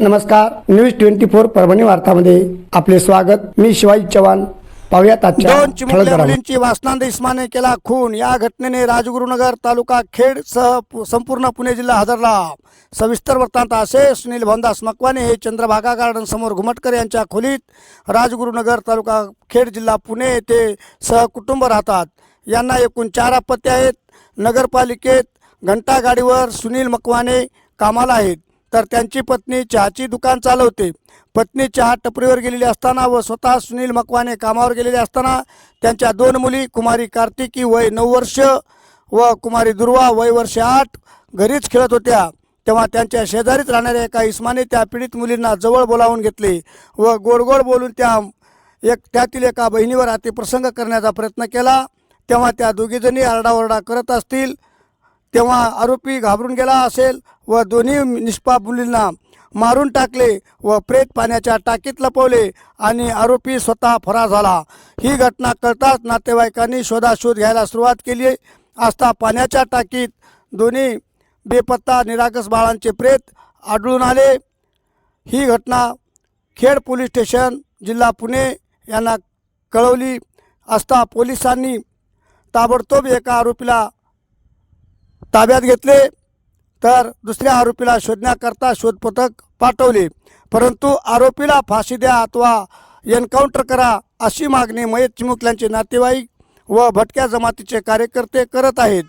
नमस्कार news twenty four Parbhani वार्तामध्ये आपले स्वागत. मी शिवाजी चव्हाण. पाहुयात दोन चिमुकल्या. मुलींची वासनांद इस्माने केला खून. या घटनेने राजगुरुनगर तालुका खेड सह संपूर्ण पुणे जिल्हा हादरला सविस्तर वृत्तांत असे सुनील भवनदास मकवाने हे चंद्रभागा गार्डन समोर घुमटकर यांच्या खोलीत राजगुरुनगर तालुका खेड जिल्हा पुणे येथे सहकुटुंब राहतात. यांना एकूण चार अपत्य आहेत. नगरपालिकेत घंटा गाडीवर सुनील मकवाने कामाला आहेत. तर त्यांची पत्नी चहाची दुकान चालवते. पत्नी चहा टपरीवर गेलेली असताना व स्वतः सुनील मकवाने कामावर गेलेले असताना त्यांच्या दोन मुली कुमारी कार्तिकी वय नऊ वर्ष व कुमारी दुर्वा वय वर्ष आठ घरीच खेळत होत्या. तेव्हा त्यांच्या शेजारीच राहणाऱ्या एका इस्माने त्या पीडित मुलींना जवळ बोलावून घेतले व गोड गोड बोलून त्या एक त्यातील एका बहिणीवर अतिप्रसंग करण्याचा प्रयत्न केला. तेव्हा त्या दोघीजणी आरडाओरडा करत असतील. तेव्हा आरोपी घाबरून गेला असेल व दोन्ही निष्पाप मुलींना मारून टाकले व प्रेत पाण्याच्या टाकीत लपवले आणि आरोपी स्वतः फरार झाला. ही घटना कळताच नातेवाईकांनी शोधाशोध घ्यायला सुरुवात केली असता पाण्याच्या टाकीत दोन्ही बेपत्ता निरागस बाळांचे प्रेत आढळून आले. ही घटना खेड पोलीस स्टेशन जिल्हा पुणे यांना कळवली. असता पोलिसांनी ताबडतोब एका आरोपीला ताब्यात घेतले तर दुसऱ्या आरोपीला शोधण्याकरता शोध पथक पाठवले. परंतु आरोपीला फाशी द्या अथवा एन्काउंटर करा अशी मागणी मयत चिमुकल्यांचे नातेवाईक व भटक्या जमातीचे कार्यकर्ते करत आहेत.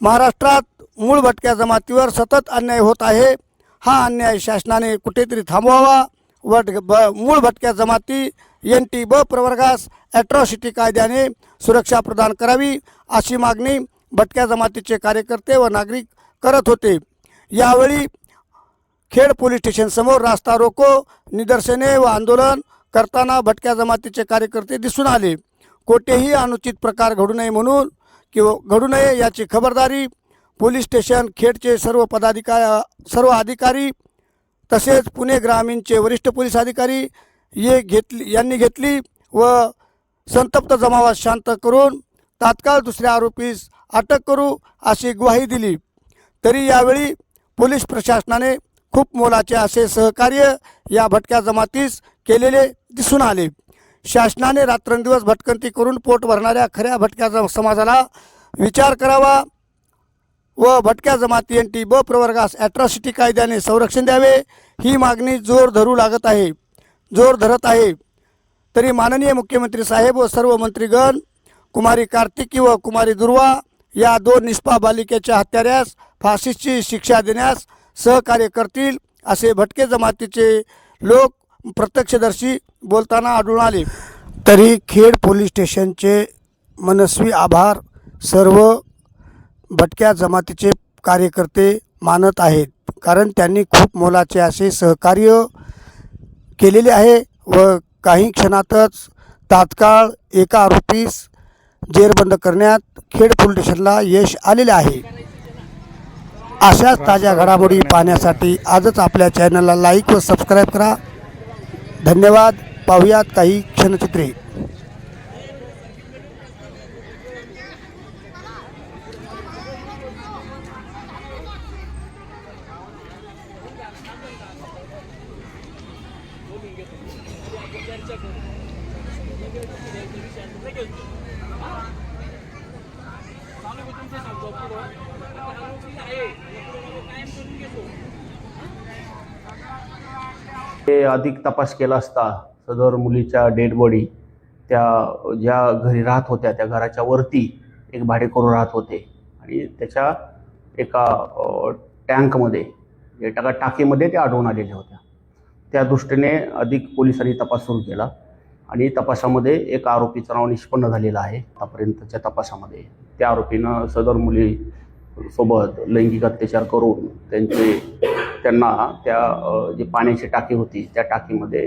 महाराष्ट्रात मूळ भटक्या जमातीवर सतत अन्याय होत आहे. हा अन्याय शासनाने कुठेतरी थांबवावा व ड- ब- मूळ भटक्या जमाती एन टी ब प्रवर्गास ॲट्रॉसिटी कायद्याने सुरक्षा प्रदान करावी अशी मागणी भटक्या जमातीचे कार्यकर्ते व नागरिक करत होते. यावेळी खेड पोलीस स्टेशनसमोर रास्ता रोको निदर्शने व आंदोलन करताना भटक्या जमातीचे कार्यकर्ते दिसून आले. कोठेही अनुचित प्रकार घडू नये म्हणून किंवा घडू नये याची खबरदारी पोलीस स्टेशन खेडचे सर्व पदाधिका सर्व अधिकारी तसेच पुणे ग्रामीणचे वरिष्ठ पोलीस अधिकारी ये घेतली यांनी घेतली व संतप्त जमावात शांत करून तात्काळ दुसऱ्या आरोपीस अटक करू अशी ग्वाही दिली. तरी यावेळी पोलीस प्रशासनाने खूप मोलाचे असे सहकार्य या भटक्या जमातीस केलेले दिसून आले. शासनाने रात्रंदिवस भटकंती करून पोट भरणाऱ्या खऱ्या भटक्या जम- समाजाला विचार करावा व भटक्या जमाती एन टी ब प्रवर्गास ॲट्रॉसिटी कायद्याने संरक्षण द्यावे ही मागणी जोर धरू लागत आहे. जोर धरत आहे. तरी माननीय मुख्यमंत्री साहेब व सर्व मंत्रीगण कुमारी कार्तिकी व कुमारी दुर्वा या दोन निष्पा बालिकेच्या हत्याऱ्यास फाशीची शिक्षा देण्यास सहकार्य करतील असे भटके जमातीचे लोक प्रत्यक्षदर्शी बोलताना आढळून आले. तरी खेड पोलीस स्टेशनचे मनस्वी आभार सर्व भटक्या जमातीचे कार्यकर्ते मानत आहेत कारण त्यांनी खूप मोलाचे असे सहकार्य केलेले आहे व काही क्षणातच तात्काळ एका आरोपीस जेरबंद करण्यात खेड पोलीस स्टेशनला यश आलेले आहे. अशाच ताज्या घडामोडी पाहण्यासाठी आजच आपल्या चॅनलला लाईक व सबस्क्राईब करा. धन्यवाद. पाहुयात काही क्षणचित्रे. ते अधिक तपास केला असता सदर मुलीच्या डेड बॉडी त्या ज्या घरी राहत होत्या त्या घराच्या वरती एक भाडेकरू राहत होते. आणि त्याच्या एका टँकमध्ये म्हणजे एका टाकीमध्ये ते आढळून आलेल्या होत्या. त्या दृष्टीने अधिक पोलिसांनी तपास सुरू केला. आणि तपासामध्ये एक आरोपीचं नाव निष्पन्न झालेलं आहे. आतापर्यंतच्या तपासामध्ये त्या आरोपीनं सदर मुली सोबत लैंगिक अत्याचार करून त्यांचे त्यांना त्या जी पाण्याची टाकी होती त्या टाकीमध्ये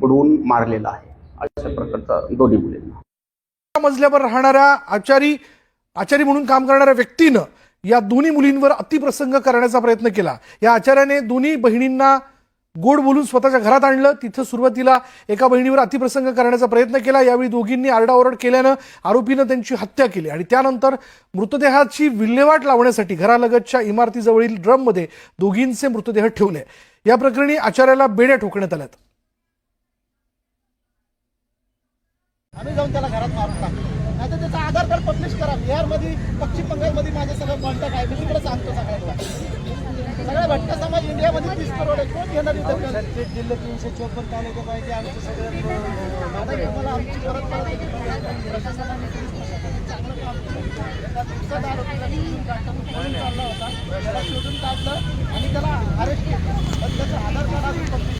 बुडवून मारलेलं आहे. अशा प्रकारचा दोन्ही मुलींना. मजल्यावर राहणाऱ्या आचारी आचारी म्हणून काम करणाऱ्या व्यक्तीनं या दोन्ही मुलींवर अतिप्रसंग करण्याचा प्रयत्न केला. या आचार्याने दोन्ही बहिणींना गोड बोलून स्वतःच्या घरात आणलं. तिथं सुरुवातीला एका बहिणीवर अतिप्रसंग करण्याचा प्रयत्न केला. यावेळी दोघींनी आरडाओरड केल्यानं आरोपीनं त्यांची हत्या केली. आणि त्यानंतर मृतदेहाची विल्हेवाट लावण्यासाठी घरालगतच्या इमारतीजवळील ड्रममध्ये दोघींचे मृतदेह ठेवले. या प्रकरणी आचार्याला बेड्या ठोकण्यात आल्यात. आम्ही जाऊन त्याला घरात मारून टाकतो नाही त्याचा आधार कार्ड पब्लिश करा. बिहारमध्ये पश्चिम बंगालमध्ये माझं सगळं कॉन्टॅक्ट आहे. मी तिकडे सांगतो सगळ्यांना. सगळ्या भटका समाज इंडियामध्ये तीस करोड आहे कोण घेणार इथं जिल्हे तीनशे चोपन्न तालुके पाहिजे आमचं सगळं मला आमची परत परत होता त्याला शोधून काढलं आणि त्याला अरेस्ट केलं पण त्याचं आधार कार्ड अजून